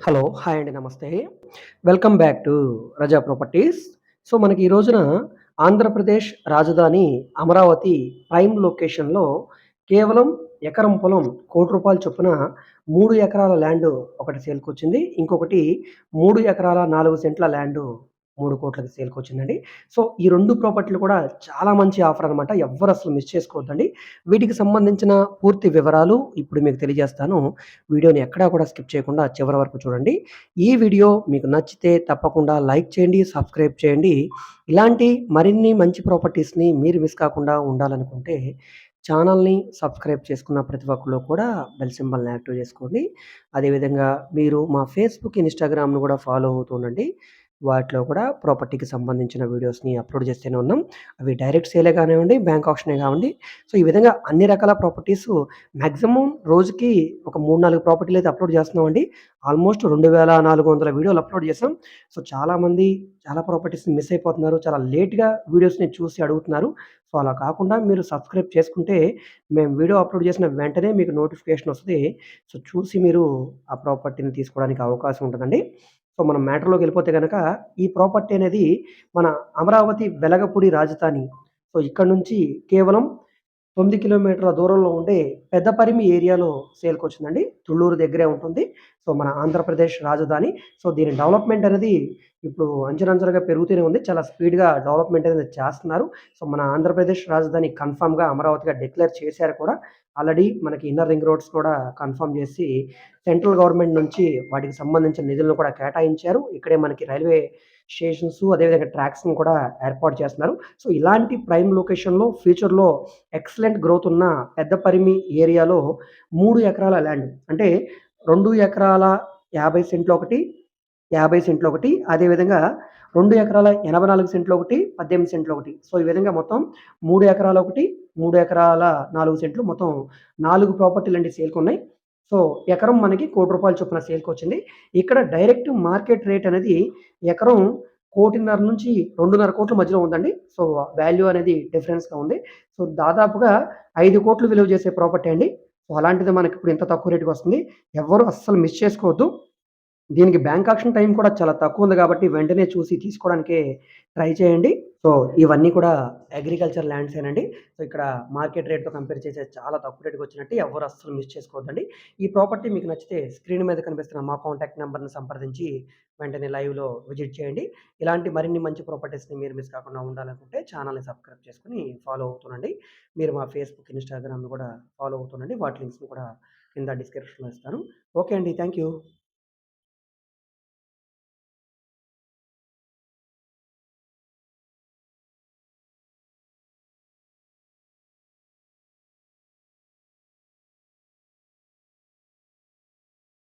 Hello hi అండి నమస్తే. Welcome back to Raza properties. So మనకి ఈ రోజున ఆంధ్రప్రదేశ్ రాజధాని అమరావతి ప్రైమ్ లొకేషన్లో కేవలం ఎకరం పొలం కోటి రూపాయల చొప్పున మూడు ఎకరాల ల్యాండ్ ఒకటి సేల్కొచ్చింది. ఇంకొకటి మూడు ఎకరాల నాలుగు సెంట్ల ల్యాండ్ మూడు కోట్లకి సేల్కి వచ్చిందండి. సో ఈ రెండు ప్రాపర్టీలు కూడా చాలా మంచి ఆఫర్ అనమాట ఎవ్వరు అసలు మిస్ చేసుకోవద్దండి. వీటికి సంబంధించిన పూర్తి వివరాలు ఇప్పుడు మీకు తెలియజేస్తాను. వీడియోని ఎక్కడా కూడా స్కిప్ చేయకుండా చివరి వరకు చూడండి. ఈ వీడియో మీకు నచ్చితే తప్పకుండా లైక్ చేయండి సబ్స్క్రైబ్ చేయండి. ఇలాంటి మరిన్ని మంచి ప్రాపర్టీస్ని మీరు మిస్ కాకుండా ఉండాలనుకుంటే ఛానల్ని సబ్స్క్రైబ్ చేసుకున్న ప్రతి ఒక్కరు కూడా బెల్ సింబల్ని యాక్టివ్ చేసుకోండి. అదేవిధంగా మీరు మా ఫేస్బుక్ ఇన్స్టాగ్రామ్ను కూడా ఫాలో అవుతుండండి వాటిలో కూడా ప్రాపర్టీకి సంబంధించిన వీడియోస్ని అప్లోడ్ చేస్తూనే ఉన్నాం. అవి డైరెక్ట్ సేలే కానివ్వండి బ్యాంక్ ఆప్షనే కావండి సో ఈ విధంగా అన్ని రకాల ప్రాపర్టీస్ మ్యాక్సిమం రోజుకి ఒక మూడు నాలుగు ప్రాపర్టీలు అయితే అప్లోడ్ చేస్తున్నామండి. ఆల్మోస్ట్ రెండు వేల నాలుగు వందల వీడియోలు అప్లోడ్ చేసాం సో చాలామంది చాలా ప్రాపర్టీస్ని మిస్ అయిపోతున్నారు. చాలా లేట్గా వీడియోస్ని చూసి అడుగుతున్నారు. సో అలా కాకుండా మీరు సబ్స్క్రైబ్ చేసుకుంటే మేము వీడియో అప్లోడ్ చేసిన వెంటనే మీకు నోటిఫికేషన్ వస్తుంది. సో చూసి మీరు ఆ ప్రాపర్టీని తీసుకోవడానికి అవకాశం ఉంటుందండి. సో మనం మ్యాటర్లోకి వెళ్ళిపోతే కనుక ఈ ప్రాపర్టీ అనేది మన అమరావతి వెలగపూడి రాజధాని. సో ఇక్కడ నుంచి కేవలం తొమ్మిది కిలోమీటర్ల దూరంలో ఉండే పెద్దపరిమి ఏరియాలో సేల్కి వచ్చిందండి తుళ్ళూరు దగ్గరే ఉంటుంది. సో మన ఆంధ్రప్రదేశ్ రాజధాని. సో దీని డెవలప్మెంట్ అనేది ఇప్పుడు అంచనంచలుగా పెరుగుతూనే ఉంది. చాలా స్పీడ్గా డెవలప్మెంట్ అనేది చేస్తున్నారు. సో మన ఆంధ్రప్రదేశ్ రాజధాని కన్ఫామ్గా అమరావతిగా డిక్లేర్ చేశారు కూడా. ఆల్రెడీ మనకి ఇన్నర్ రింగ్ రోడ్స్ కూడా కన్ఫర్మ్ చేసి సెంట్రల్ గవర్నమెంట్ నుంచి వాటికి సంబంధించిన నిధులను కూడా కేటాయించారు. ఇక్కడే మనకి రైల్వే స్టేషన్స్ అదేవిధంగా ట్రాక్స్ని కూడా ఏర్పాటు చేస్తున్నారు. సో ఇలాంటి ప్రైమ్ లొకేషన్లో ఫ్యూచర్లో ఎక్సలెంట్ గ్రోత్ ఉన్న పెద్ద పరిమి ఏరియాలో మూడు ఎకరాల ల్యాండ్. అంటే రెండు ఎకరాల యాభై సెంట్లు ఒకటి యాభై సెంట్లు ఒకటి అదేవిధంగా రెండు ఎకరాల ఎనభై నాలుగు సెంట్లు ఒకటి పద్దెనిమిది సెంట్లు ఒకటి. సో ఈ విధంగా మొత్తం మూడు ఎకరాల ఒకటి మూడు ఎకరాల నాలుగు సెంట్లు మొత్తం నాలుగు ప్రాపర్టీలు అంటే సేల్కి ఉన్నాయి. సో ఎకరం మనకి కోటి రూపాయలు చొప్పున సేల్కి వచ్చింది. ఇక్కడ డైరెక్ట్ మార్కెట్ రేట్ అనేది ఎకరం కోటిన్నర నుంచి రెండున్నర కోట్ల మధ్యలో ఉందండి. సో వాల్యూ అనేది డిఫరెన్స్గా ఉంది. సో దాదాపుగా ఐదు కోట్లు విలువ చేసే ప్రాపర్టీ అండి. సో అలాంటిది మనకి ఇప్పుడు ఇంత తక్కువ రేటుకి వస్తుంది. ఎవరు అస్సలు మిస్ చేసుకోవద్దు. దీనికి బ్యాంక్ ఆప్షన్ టైం కూడా చాలా తక్కువ ఉంది కాబట్టి వెంటనే చూసి తీసుకోవడానికే ట్రై చేయండి. సో ఇవన్నీ కూడా అగ్రికల్చర్ ల్యాండ్స్ ఏనండి. సో ఇక్కడ మార్కెట్ రేట్తో కంపేర్ చేసే చాలా తక్కువ రేట్కి వచ్చినట్టు ఎవరు అస్సలు మిస్ చేసుకోవద్దండి. ఈ ప్రాపర్టీ మీకు నచ్చితే స్క్రీన్ మీద కనిపిస్తున్న మా కాంటాక్ట్ నెంబర్ని సంప్రదించి వెంటనే లైవ్లో విజిట్ చేయండి. ఇలాంటి మరిన్ని మంచి ప్రాపర్టీస్ని మీరు మిస్ కాకుండా ఉండాలనుకుంటే ఛానల్ని సబ్స్క్రైబ్ చేసుకుని ఫాలో అవుతుండండి. మీరు మా ఫేస్బుక్ ఇన్స్టాగ్రామ్ని కూడా ఫాలో అవుతుండండి. వాటి లింక్స్ని కూడా కింద డిస్క్రిప్షన్లో ఇస్తాను. ఓకే అండి. Thank you